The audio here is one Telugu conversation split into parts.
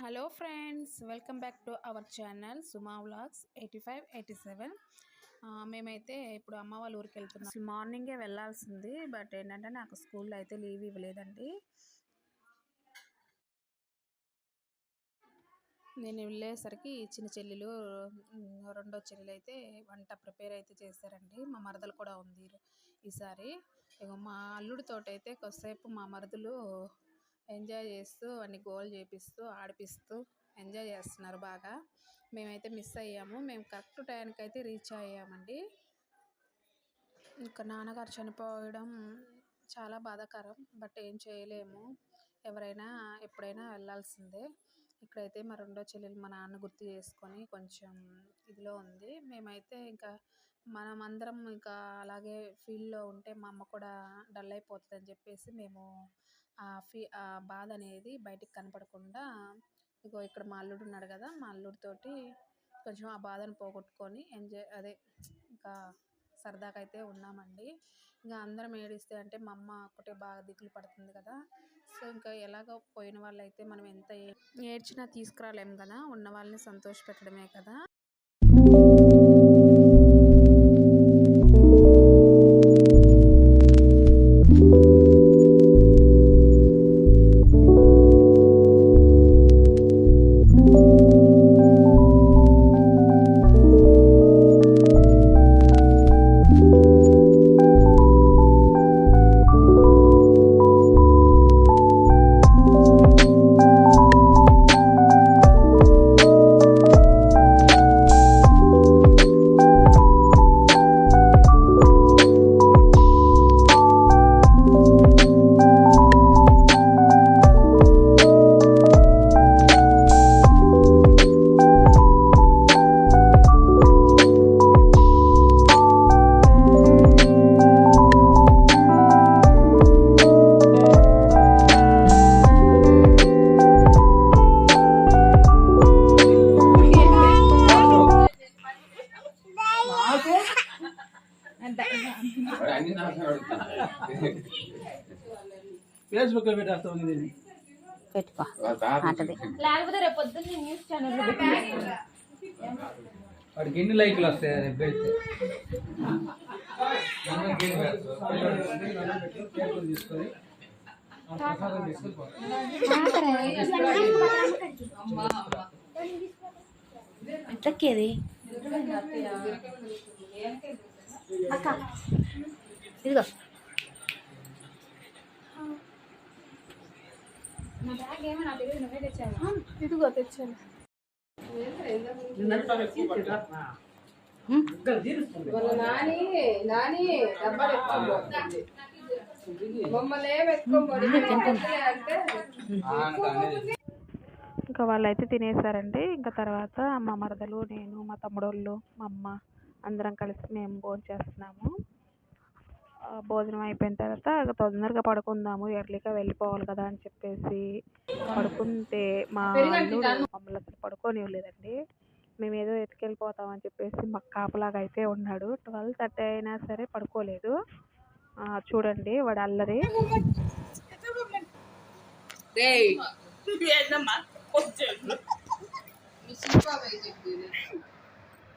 Hello friends welcome back to our channel Suma vlogs eighty five eighty seven. మేమైతే ఇప్పుడు అమ్మ వాళ్ళ ఊరికి వెళ్తున్నాం. అసలు మార్నింగే వెళ్ళాల్సింది బట్ ఏంటంటే నాకు స్కూల్లో అయితే లీవ్ ఇవ్వలేదండి. నేను వెళ్ళేసరికి చిన్న చెల్లెలు రెండో చెల్లెలు అయితే వంట ప్రిపేర్ అయితే చేశారండి. మా మరదలు కూడా ఉంది ఈసారి. మా అల్లుడితోటి అయితే కొద్దిసేపు మా మరదలు ఎంజాయ్ చేస్తూ అన్ని గోల్ చేపిస్తూ ఆడిపిస్తూ ఎంజాయ్ చేస్తున్నారు బాగా. మేమైతే మిస్ అయ్యాము. మేము కరెక్ట్ టైంకి అయితే రీచ్ అయ్యామండి. ఇంకా నాన్నగారు చనిపోవడం చాలా బాధాకరం. బట్ ఏం చేయలేము. ఎవరైనా ఎప్పుడైనా వెళ్ళాల్సిందే. ఇక్కడైతే మా రెండో చెల్లెలు మా నాన్న గుర్తు చేసుకొని కొంచెం ఇదిలో ఉంది. మేమైతే ఇంకా మనం అందరం ఇంకా అలాగే ఫీల్డ్లో ఉంటే మా అమ్మ కూడా డల్ అయిపోతుంది అని చెప్పేసి మేము ఫీ ఆ బాధ అనేది బయటికి కనపడకుండా ఇగో ఇక్కడ మా అల్లుడు ఉన్నాడు కదా మా అల్లుడితోటి కొంచెం ఆ బాధను పోగొట్టుకొని ఎంజాయ్ అదే ఇంకా సరదాగా అయితే ఉన్నామండి. ఇంకా అందరం ఏడిస్తే అంటే మా అమ్మ ఒకటే బాగా దిగులు పడుతుంది కదా. సో ఇంకా ఎలాగో పోయిన వాళ్ళైతే మనం ఎంత ఏడ్చినా తీసుకురాలేము కదా ఉన్న వాళ్ళని సంతోష పెట్టడమే కదా. ఫేస్బుక్ లో పెట్టేస్తా ఉంది దీన్ని పెట్టుకో. వాళ్ళ తాత లేకపోతే రేపు పొద్దున్న న్యూస్ ఛానల్ వాడికి ఎన్ని లైకులు వస్తాయి రేపు పెడితే తీసుకొని. ఎట్లెక్కేది అక్క. ఇదిగో. ఇదిగో తెచ్చాను. నాని నాని డబ్బాలు ఇంకా వాళ్ళైతే తినేసారండి. ఇంకా తర్వాత మా మరదలు నేను మా తమ్ముడోళ్ళు మా అమ్మ. అందరం కలిసి మేము భోజనం చేస్తున్నాము. ఆ, భోజనం అయిపోయిన తర్వాత తొందరగా పడుకుందాము. ఎర్లీగా వెళ్ళిపోవాలి కదా అని చెప్పేసి పడుకుంటే మా అల్లుడు మమ్మల్ని అసలు పడుకోనివ్వలేదండి. మేము ఏదో ఎత్తుకెళ్ళిపోతామని చెప్పేసి మాకు కాపలాగా అయితే ఉన్నాడు. ట్వెల్వ్ థర్టీ అయినా సరే పడుకోలేదు. ఆ, చూడండి వాడు అల్లరి.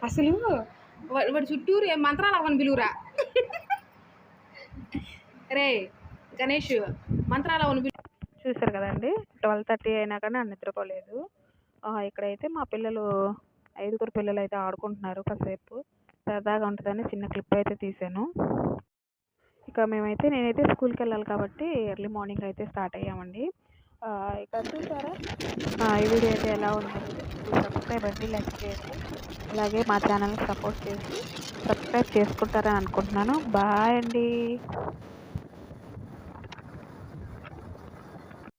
అసలు వాడి చుట్టూరు ఏం మంత్రాలు అవ్వని పిలువురా. రే గణేష్ మంత్రాలు అవ్వని పిలు. చూసారు కదండి ట్వెల్వ్ థర్టీ అయినా కానీ నన్ను నిద్రపోలేదు. ఇక్కడైతే మా పిల్లలు ఐదుగురు పిల్లలు అయితే ఆడుకుంటున్నారు కాసేపు. సరదాగా ఉంటుందని చిన్న క్లిప్ అయితే తీసాను ఇక మేమైతే నేనైతే స్కూల్కి వెళ్ళాలి కాబట్టి ఎర్లీ మార్నింగ్ అయితే స్టార్ట్ అయ్యామండి. ఇక్కడ చూసారా? ఈ వీడియో అయితే ఎలా ఉంది సబ్స్క్రైబ్ అండి లైక్ చేయండి. అలాగే మా ఛానల్ని సపోర్ట్ చేసి సబ్స్క్రైబ్ చేసుకుంటారని అనుకుంటున్నాను. బాయ్ అండి.